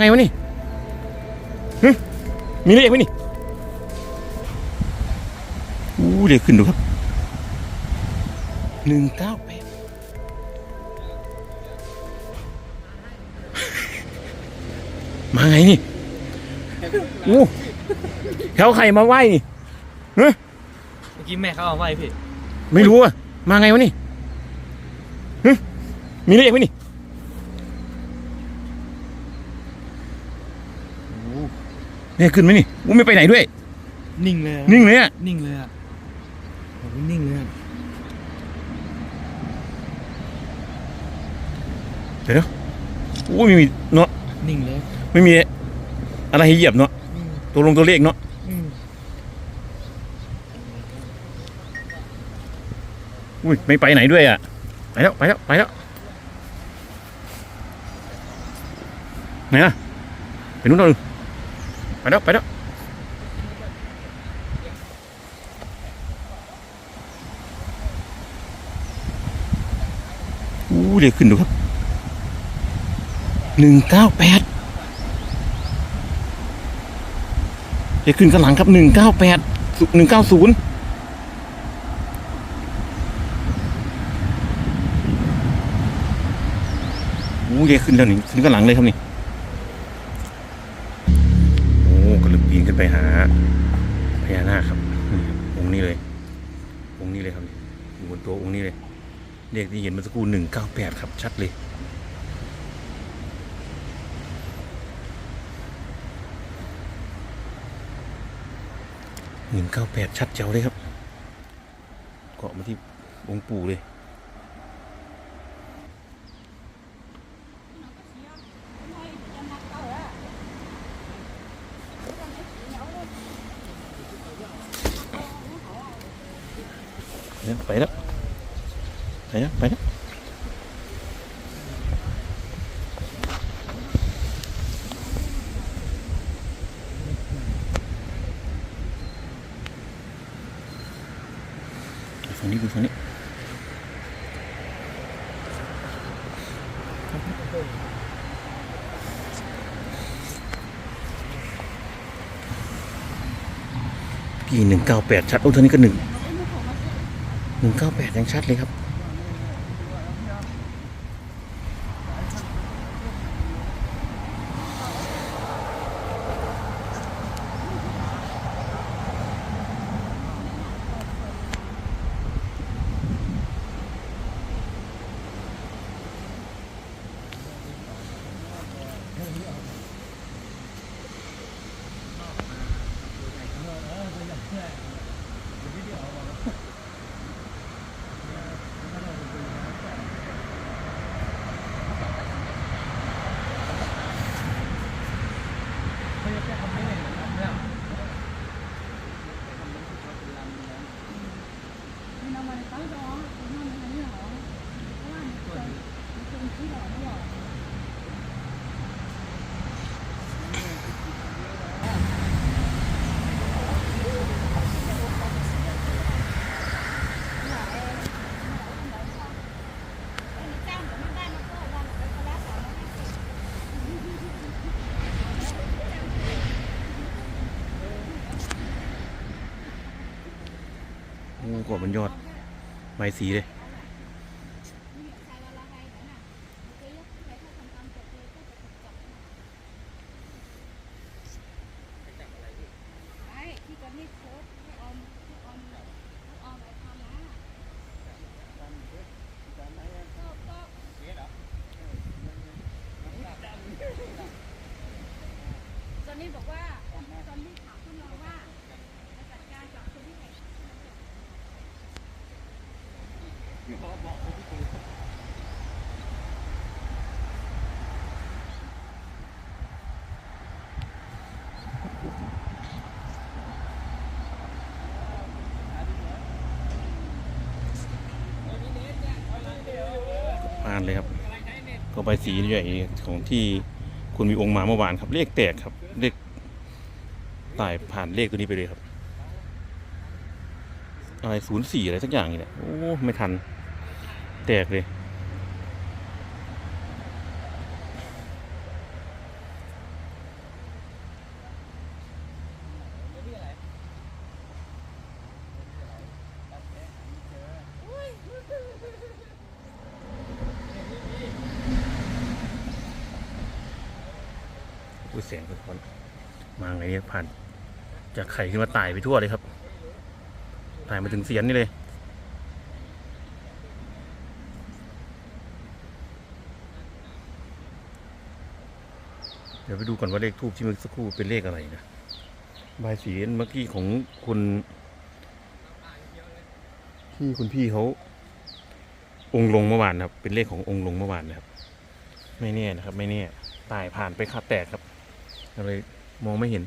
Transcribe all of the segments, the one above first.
ไงวะนี่หึมีเลขไหมนี่อู้เดี๋ยวขึ้นดูครับหนึ่งเก้าแปดมาไงนี่อู้แถวใครมาไหว้นี่เมื่อกี้แม่เขาเอาไว้พี่ ไม่รู้อะมาไงวะนี่หึมีเลขไหมนี่ เนี่ยขึ้นไหมนี่อู้ไม่ไปไหนด้วย นิ่งเลยอะนิ่งเลยอะนิ่งเลยอะโอ้โหนิ่งเลยอะเดี๋ยวอู้ไม่มีเนาะนิ่งเลยไม่มีอะไรให้เหยียบเนาะอืมตัวลงตัวเลขเนาะอืมอุ้ยไม่ไปไหนด้วยอะไปแล้วไปแล้วไปแล้วไหนอะไปนู้นเรา ไปแล้วไปแล้วอู้เดี๋ยวขึ้นดูครับหนึ่งเก้าแปดเดี๋ยวขึ้นกันหลังครับหนึ่งเก้าแปดหนึ่งเก้าศูนย์อู้ยขึ้นแล้วนี่ขึ้นกันหลังเลยครับนี่ เลขที่เห็นเมื่อสักครู่หนึ่งเก้าแปดครับ ชัดเลย หนึ่งเก้าแปดชัดเจ๋วเลยครับ เกาะมาที่องค์ปู่เลยเนี่ยไปแล้ว ไปแล้วไปแล้วฝั่งนี้ดูฝั่งนี้พี่หนึ่งเก้าแปดชัดโอ้เท่านี้ก็หนึ่งหนึ่งเก้าแปดยังชัดเลยครับ กว่ามันยอดไม้สีเลย ไอ้ที่จะนี่โพสต์ให้ออมให้ออมให้ออมไปทำนะก็ก็จอนนี่บอกว่าจอนนี่ถามพวกเราว่าจะจัดการกับคนที่ไหน ผ่านเลยครับ ก็ไปสีใหญ่ของที่คุณมีองค์มาเมื่อวานครับเลขแตกครับเลขตายผ่านเลขตัวนี้ไปเลยครับ อะไรศูนย์สี่อะไรสักอย่างนี่แหละโอ้ไม่ทัน แตกเลย อุ้ยแสงสะท้อนมาไงเนี่ยผ่านจากไข่ขึ้นมาตายไปทั่วเลยครับตายมาถึงเสียนนี่เลยเดี๋ยวไปดูก่อนว่าเลขทูบที่เมื่อสักครู่เป็นเลขอะไรนะบายสีเมื่อกี้ของคุณที่คุณพี่เขาองค์ลงเมื่อวานครับ เป็นเลขขององค์ลงเมื่อวานนะครับ ไม่แน่นะครับ ไม่แน่ตายผ่านไปขาดแตกครับ ก็เลยมองไม่เห็น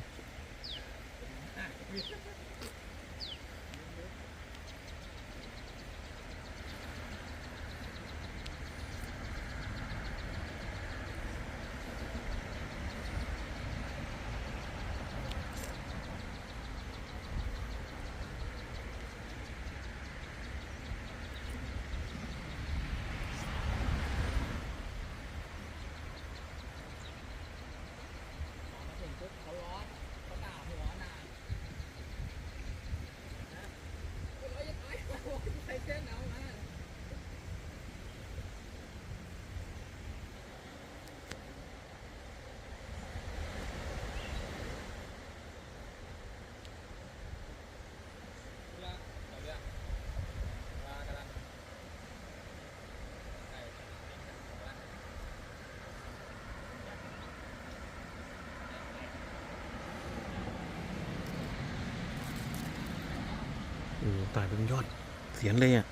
โอ้ตายเป็นยอดเสียนเลยอะ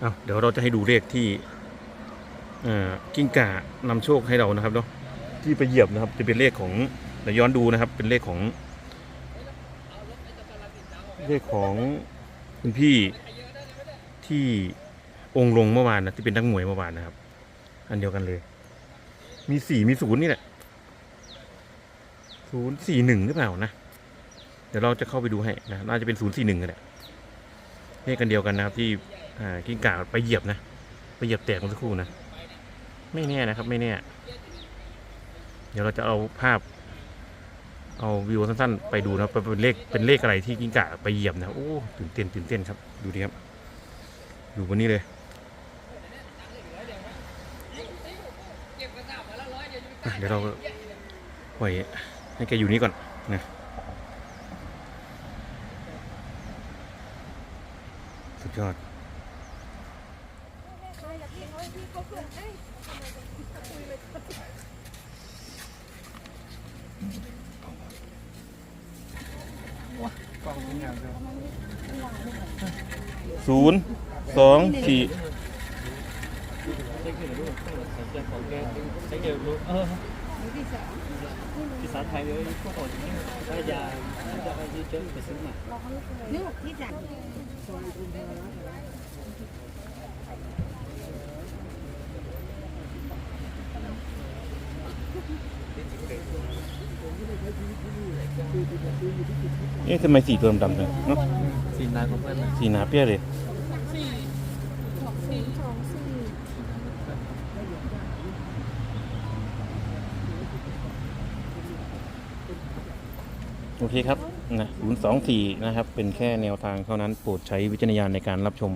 เอาเดี๋ยวเราจะให้ดูเลขที่กิ้งก่านำโชคให้เรานะครับเนาะที่ไปเหยียบนะครับ จะเป็นเลขของเดี๋ยวย้อนดูนะครับ เป็นเลขของ เลขของคุณพี่ที่องค์ลงเมื่อวานนะที่เป็นนักมวยเมื่อวานนะครับ อันเดียวกันเลย มีสี่มีศูนย์นี่แหละศูนย์สี่หนึ่งหรือเปล่านะ เดี๋ยวเราจะเข้าไปดูให้นะน่าจะเป็นศูนย์สี่หนึ่งกันแหละ เลขกันเดียวกันนะครับที่กิ้งก่าไปเหยียบนะ ไปเหยียบแตกเมื่อสักครู่นะ ไม่แน่นะครับไม่แน่ เดี๋ยวเราจะเอาภาพ เอาวิวสั้นๆ ไปดูนะเป็นเลขเป็นเลขอะไรที่กิ้งก่าไปเหยียบนะโอ้ตื่นเต้นตื่นเต้นครับ ดูดิครับดูวันนี้เลยเดี๋ยวเราปล่อยให้แกอยู่นี่ก่อนนะสุด ยอดกล่องเป็นอย่างเดียวศูนย์สองสี่ใช้เงินด้วยสนใจของแกใช้เงินรู้เออภาษาไทยเลยพวกคนนี่ถ้ายาจะไปยืดเยอะไปซื้อมานึกที่จะเอ๊ะทำไมสีตัวดำๆจังเนาะสีนายของเพื่อนนะสีหนาเปี้ยเลยโอเคครับ นะศูนย์สองสี่นะครับ เป็นแค่แนวทางเท่านั้น โปรดใช้วิจารณญาณในการรับชม